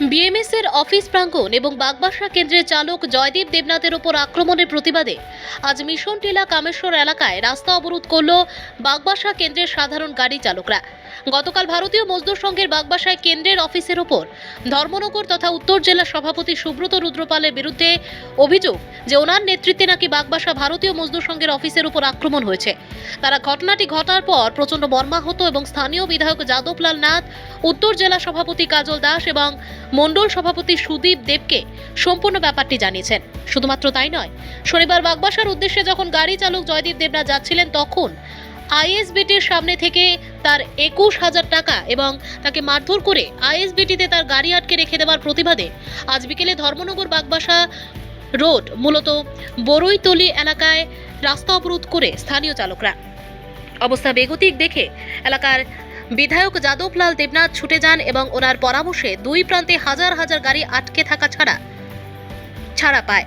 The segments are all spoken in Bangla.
বিএমএস এর অফিস প্রাঙ্গণ এবং বাগবাসা কেন্দ্রের চালক জয়দীপ দেবনাথের ওপর আক্রমণের প্রতিবাদে আজ মিশন টিলা কামেশ্বর এলাকায় রাস্তা অবরোধ করল বাগবাসা কেন্দ্রের সাধারণ গাড়ি চালকরা। গতকাল ভারতীয় মজদুর সংঘের বাগবাসায় কেন্দ্রের অফিসের ওপর ধর্মনগর তথা উত্তর জেলা সভাপতি সুব্রত রুদ্রপালের বিরুদ্ধে অভিযোগ যে ওনার নেতৃত্বে নাকি বাগবাসা ভারতীয় মজদুর সংঘের অফিসের উপর আক্রমণ হয়েছে। তারা ঘটনাটি ঘটার পর প্রচণ্ড মর্মাহত এবং স্থানীয় বিধায়ক যাদবলাল নাথ, উত্তর জেলা সভাপতি কাজল দাস এবং মণ্ডল সভাপতি সুদীপ দেবকে সম্পূর্ণ ব্যাপারটি জানিয়েছেন। শুধুমাত্র তাই নয়, শনিবার বাগবাসার উদ্দেশ্যে যখন গাড়ি চালক জয়দীপ দেবনাথ যাচ্ছিলেন তখন আইএসবিটির সামনে থেকে তার একুশ হাজার টাকা এবং তাকে মারধর করে আইএসবিটিতে তার গাড়ি আটকে রেখে দেওয়ার প্রতিবাদে আজ বিকেলে ধর্মনগর বাগবাসা রোড, মূলত বড়ইতলি এলাকায় রাস্তা অবরোধ করে স্থানীয় চালকরা। অবস্থা বেগতিক দেখে এলাকার বিধায়ক যাদবলাল দেবনাথ ছুটে যান এবং ওনার পরামর্শে দুই প্রান্তে হাজার হাজার গাড়ি আটকে থাকা ছাড়া ছাড়া পায়।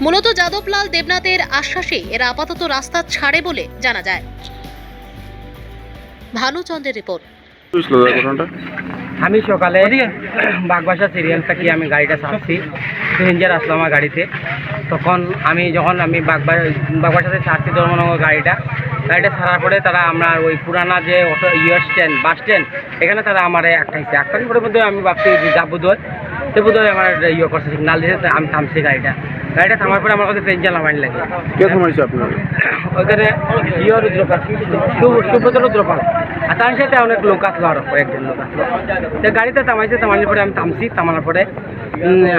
মূলত যাদবলাল দেবনাথের আশ্বাসে এরা আপাতত রাস্তা ছাড়ে বলে জানা যায়। ভানুচন্দ্রের রিপোর্ট। আমি সকালে বাগবাসা সিরিয়াল থেকে আমি গাড়িটা ছাড়ছি। প্যাসেঞ্জার আসলো আমার গাড়িতে। তখন আমি যখন আমি বাগবা বাগবাসাতে ছাড়ছি ধর্মনগর গাড়িটা গাড়িটা ছাড়ার পরে তারা আমরা ওই পুরানা যে অটো ইয়ে স্ট্যান্ড বাস স্ট্যান্ড এখানে তারা আমার আটকাইছে। আটকানোর পরে মধ্যে আমি ভাবছি যে যাব বোধহয় সে বোধহয় আমার ইয়ে করছে সিগনাল দিয়েছে আমি থামছি গাড়িটা। গাড়িটা থামার পরে আমার কাছে প্যাসেঞ্জার নামাইন লাগে। কে থামাইছে আপনার ওইখানে ইয়ে রুদ্রপাল সুব্রত রুদ্রপাল আর তার সাথে অনেক লোক আসলো আরও কয়েকজন লোক আসলো। তো গাড়িতে থামাইছে, থামানোর পরে আমি থামছি, থামানোর পরে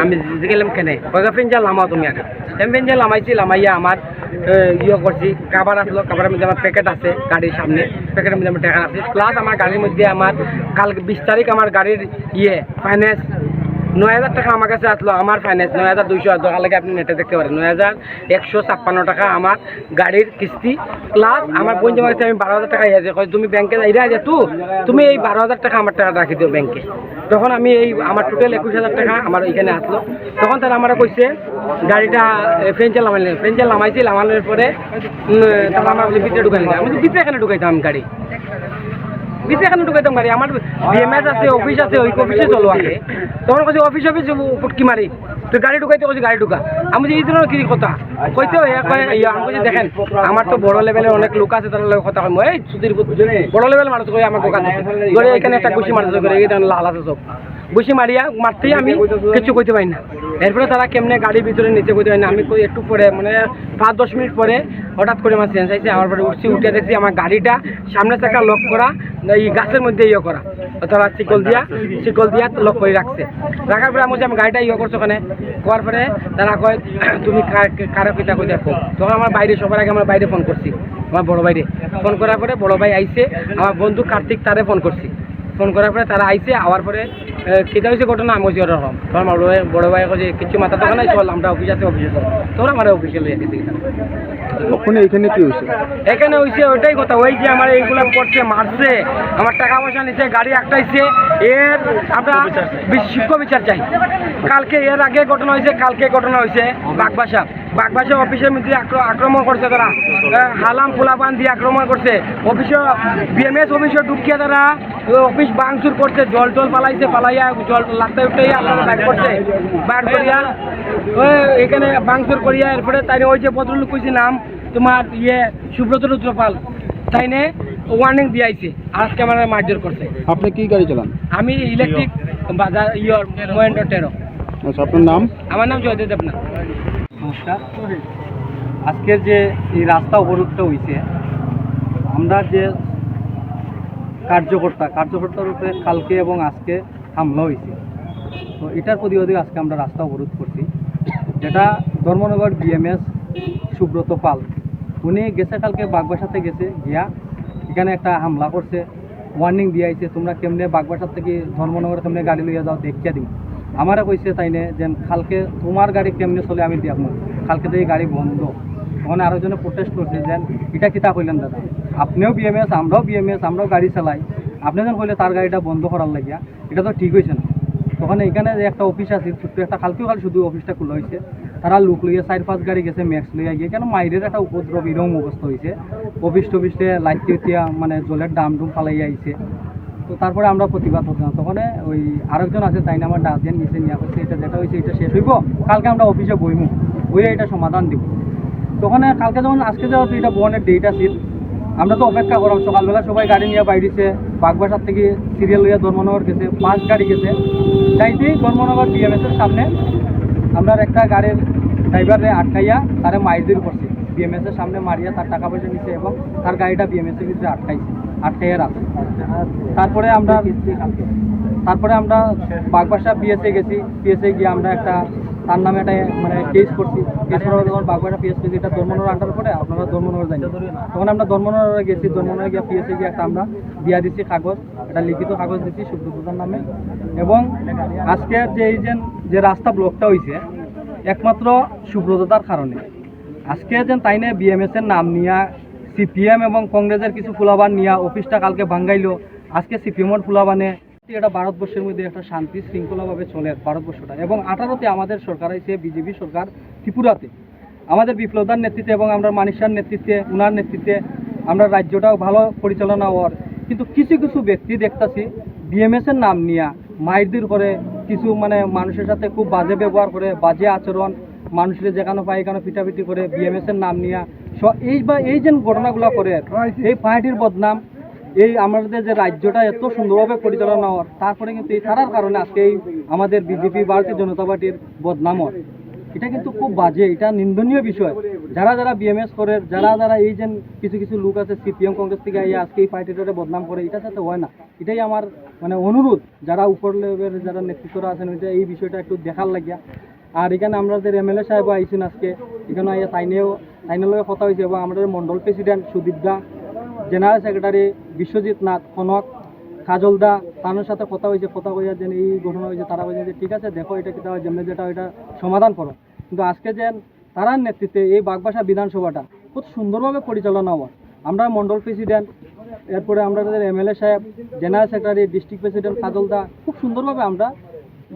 আমি গেলাম কেনে? কয়েক পেঞ্জা লামাও তুমি আগে। আমি পেঞ্জা লামাইছি, লামাইয়া আমার ইয়ে করছি কাবার আসলো কাবারের মধ্যে আমার প্যাকেট আছে গাড়ির সামনে প্যাকেটের মধ্যে আমার টাকা আছে। প্লাস আমার গাড়ির মধ্যে আমার কাল বিশ তারিখ আমার গাড়ির ইয়ে ফাইন্যান্স নয় হাজার টাকা আমার কাছে আসলো, আমার ফাইন্যান্স নয় হাজার দুইশো দোকান লাগে আপনি নেটে দেখতে পারেন। নয় হাজার একশো ছাপ্পান্ন টাকা আমার গাড়ির কিস্তি। প্লাস আমার বোন জমা কাছে আমি বারো হাজার টাকা ইয়ে কই তুমি ব্যাংকে ইরা যে তু তুমি এই বারো হাজার টাকা আমার টাকা রাখি দিও ব্যাংকে তখন আমি এই, আমার টোটাল একুশ হাজার টাকা আমার এখানে আসলো। তখন তারা আমার কইছে, গাড়িটা ফ্রেঞ্চে লামাইলে ফ্রেঞ্চে লামাইছি লামানোর পরে তারা আমার ভিতরে ঢুকাইলে আমি ভিতরে এখানে ঢুকাইতাম গাড়ি। বিতে এখানে গাড়ি আমার বিএমএস আছে অফিস আছে ওই অফিসে চলো আগে। তখন কাছে অফিস অফিস ফুটকি মারি তুই গাড়ি ঢুকাইতে গাড়ি ঢুকা। আমি ধরনের কি কথা? কইতে আমি বলছি, দেখেন আমার তো বড় লেভেলের অনেক লোক আছে তার লগে কথা কই এই সুধীর বড় লেভেল মানুষ কই আমার দোকান এখানে একটা গুছি মারছে করে এই লাল আছে সব গুছি মারিয়া মারতেই আমি কিছু কইতে পারি না। এরপরে তারা কেমনে গাড়ির ভিতরে নিচে কইতে পারি না। আমি কই একটু পরে মানে পাঁচ দশ মিনিট পরে হঠাৎ করে আমার সেন্স আইছে আমার পরে উঠছি উঠে দেখছি আমার গাড়িটা সামনে চাকা লক করা। এই গাছের মধ্যে ইয়ে করা। অথবা শিকল দিয়া শিকল দিয়া লক করে রাখছে। রাখার পরে আমি আমি গাড়িটা ইয়ে করছ ওখানে করার পরে তারা কয়, তুমি কারও পিতা কই দেখো তখন আমার বাইরে, সবার আগে আমার বাইরে ফোন করছি, আমার বড় বাইরে ফোন করার পরে বড় ভাই আইসে আমার বন্ধু কার্তিক তারে ফোন করছি। ফোন করার পরে তারা আইছে আওয়ার পরে কেটা হয়েছে ঘটনা আমি বলছি ওরকম তখন আমার বড় ভাই বড় ভাই কছে কিছু মাথা দোকান নাই চল আমরা অফিস আছে অফিসে চল তখন আমার অফিসে লইয়া গেছে ওখানে এখানে কি হয়েছে এখানে হইছে ওইটাই কথা। ওই যে আমার এইগুলো করছে মারছে আমার টাকা পয়সা নিছে গাড়ি একটাইছে এর আমরা শিক্ষ বিচার চাই। কালকে এর আগে ঘটনা হয়েছে কালকে ঘটনা হয়েছে বাগবাসা বাগবাসা অফিসের মধ্যে আক্রমণ করছে তারা হালাম পোলাপান দিয়ে আক্রমণ করছে অফিসে বিএমএস অফিসে ঢুকিয়ে তারা অফিস ভাঙচুর করছে জল টল পালাইছে পালাইয়া জল লাগতে উঠে আপনারা বাইর করছে। বাইর করিয়া ওই এখানে ভাঙচুর করিয়া এরপরে তাই ওই যে ভদ্রলোক কইছি নাম তোমার ইয়ে সুব্রত রুদ্রপাল তাই নে ওয়ার্নিং দিয়াইছে আজকে আমার মারধর করছে। আপনি কি গাড়ি চালান? আমি ইলেকট্রিক বাজার ইয়র মহেন্দ্র টেরো। আচ্ছা আপনার নাম? আমার নাম জয়দেব দেবনাথ। নমস্কার। আজকের যে এই রাস্তা অবরোধটা হয়েছে আমরা যে কার্যকর্তা কার্যকর্তার উপরে কালকে এবং আজকে হামলা হয়েছে। তো এটার প্রতিবাদে আজকে আমরা রাস্তা অবরোধ করছি। যেটা ধর্মনগর বিএমএস সুব্রত পাল, উনি গেছে কালকে বাগবাসাতে গেছে, গিয়া এখানে একটা হামলা করছে। ওয়ার্নিং দিয়ে আইছে তোমরা কেমনে বাগবাসার থেকে ধর্মনগর কেমনে গাড়ি লইয়া যাও, দেখিয়া দিম। আমারে কইছে তাইনে যে কালকে তোমার গাড়ি কেমনে চলে আমি দেখব কালকে থেকে গাড়ি বন্ধ। ওখানে আরও জনে প্রোটেস্ট করছে যে এটা কিতা কইলেন দাদা? আপনিও বিএমএস আমরাও বিএমএস আমরাও গাড়ি চালাই। আপনি যখন কইলে তার গাড়িটা বন্ধ করার লাগিয়া, এটা তো ঠিক হয়েছে না। তখন এখানে যে একটা অফিস আছে, ছোট্ট একটা কালকেও কাল শুধু অফিসটা খোলা হয়েছে তারা লোক লইয়া চার পাঁচ গাড়ি গেছে ম্যাক্স লইয়া গিয়ে, কেন মাইরের একটা উপদ্রব এরকম অবস্থা হয়েছে অফিস টফিসে লাইট এতিয়া মানে জলের দাম ডুম ফালাই আইছে। তো তারপরে আমরা প্রতিবাদ করলাম তখন ওই আরেকজন আছে, তাই না, আমার দিয়ে নিচে নিয়ে আসছে এটা যেটা হয়েছে এটা শেষ হইব, কালকে আমরা অফিসে বইমু, বইয়ে এটা সমাধান দিব। তখন কালকে যখন, আজকে যাওয়ার এটা বনের ডেট আছিল, আমরা তো অপেক্ষা করলাম, সকালবেলা সবাই গাড়ি নিয়ে বাইরেছে বাগবাসার থেকে সিরিয়াল লইয়া ধর্মনগর গেছে পাঁচ গাড়ি গেছে। যাইতেই ধর্মনগর বিএমএস এর সামনে আমরা একটা গাড়ির ড্রাইভারে আটকাইয়া তারে মাইরদির করছি। বিএমএস এর সামনে মারিয়া তার টাকা পয়সা নিছে এবং তার গাড়িটা বিএমএস এর ভিতরে আটকাইছে, আটকাইয়া রাখছে। তারপরে আমরা তারপরে আমরা বাগবাসা পিএসএ গেছি পিএসএ গিয়ে আমরা একটা তার নামে একটা মানে কেস করছি। কেস করার যখন বাগবাসা পিএস গেছি এটা ধর্মনগর আন্ডার পরে আপনারা ধর্মনগর জানেন তখন আমরা ধর্মনগরে গেছি। ধর্মনগরে গিয়ে পিএসএ গিয়ে একটা আমরা দিয়া দিছি কাগজ, একটা লিখিত কাগজ দিচ্ছি সুব্রতদার নামে। এবং আজকে যে এই যে যে রাস্তা ব্লকটা হয়েছে একমাত্র সুব্রততার কারণে। আজকে যেন তাই না বিএমএস এর নাম নিয়া সিপিএম এবং কংগ্রেসের কিছু ফুলাবান নিয়া অফিসটা কালকে ভাঙ্গাইলো। আজকে সিপিএমের ফুলাবানে এটা ভারতবর্ষের মধ্যে একটা শান্তি শৃঙ্খলাভাবে চলে ভারতবর্ষটা। এবং আঠারোতে আমাদের সরকার হয়েছে, বিজেপি সরকার ত্রিপুরাতে। আমাদের বিপ্লবদার নেতৃত্বে এবং আমরা মানিসার নেতৃত্বে, উনার নেতৃত্বে আমরা রাজ্যটাও ভালো পরিচালনা হওয়ার। কিন্তু কিছু কিছু ব্যক্তি দেখতাছি বিএমএস এর নাম নিয়া মাইরদের করে কিছু মানে মানুষের সাথে খুব বাজে ব্যবহার করে, বাজে আচরণ, মানুষের যেখানে পায় এখানে পিটাপিটি করে বিএমএস এর নাম নিয়া। এই বা এই যে ঘটনাগুলো করে এই পার্টির বদনাম এই আমাদের যে রাজ্যটা এত সুন্দরভাবে পরিচালনা হওয়ার, তারপরে কিন্তু এই তারার কারণে আজকে আমাদের বিজেপি ভারতীয় জনতা পার্টির বদনাম এটা কিন্তু খুব বাজে, এটা নিন্দনীয় বিষয়। যারা যারা বিএমএস করে, যারা যারা এই যে কিছু কিছু লোক আছে সিপিএম কংগ্রেস থেকে এই আজকে এই পার্টিটারে বদনাম করে এটা যাতে হয় না। এটাই আমার মানে অনুরোধ, যারা উপর লেভেলের যারা নেতৃত্বরা আছেন এটা এই বিষয়টা একটু দেখার লাগিয়া। আর এখানে আমাদের এমএলএ সাহেব আইসেন আজকে, এখানে আইয়া তাইনেও তাইনের লগে কথা হয়েছে, এবং আমাদের mandal president Sudip da general secretary Biswajit Nath Konok Kajal da তাদের সাথে কথা হয়েছে, কথা কইয়া যেন এই ঘটনা হয়েছে, তারা বলছে যে ঠিক আছে, দেখো এটা কিতা হয় যেমনি যেটা এটা সমাধান করো। কিন্তু আজকে যেন তারার নেতৃত্বে এই বাগবাসা বিধানসভাটা খুব সুন্দরভাবে পরিচালনা হওয়া। আমরা মন্ডল প্রেসিডেন্ট, এরপরে আমরা এমএলএ সাহেব general secretary district president Kajal da, খুব সুন্দরভাবে আমরা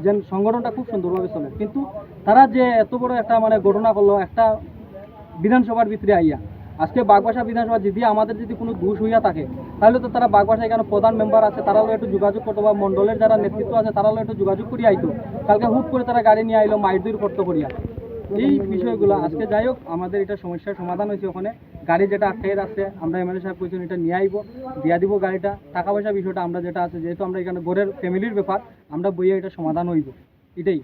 যেন সংগঠনটা খুব সুন্দরভাবে চলে। কিন্তু তারা যে এত বড় একটা মানে ঘটনা করল, একটা বিধানসভার ভিতরে আইয়া আজকে বাগবাসা বিধানসভা যদি আমাদের যদি কোনো দোষ হইয়া থাকে, তাহলে তো তারা বাগবাসা এখানে প্রধান মেম্বার আছে তারা একটু যোগাযোগ করতো বা মন্ডলের যারা নেতৃত্ব আছে তারা একটু যোগাযোগ করিয়া আইতো। কালকে হুট করে তারা গাড়ি নিয়ে আইলো মাইদুর করতে করিয়া। এই বিষয়গুলো আজকে যাই হোক, আমাদের এটা সমস্যার সমাধান হয়েছে ওখানে। গাড়ি যেটা আটকে আছে আমরা এমএলএ সাহেব কইছেন এটা নিয়ে আইবো, দিয়া দিব গাড়িটা। টাকা পয়সা বিষয়টা আমরা যেটা আছে, যেহেতু আমরা এখানে ঘরের ফ্যামিলির ব্যাপার, আমরা বইয়ে এটা সমাধান হইব। এটাই।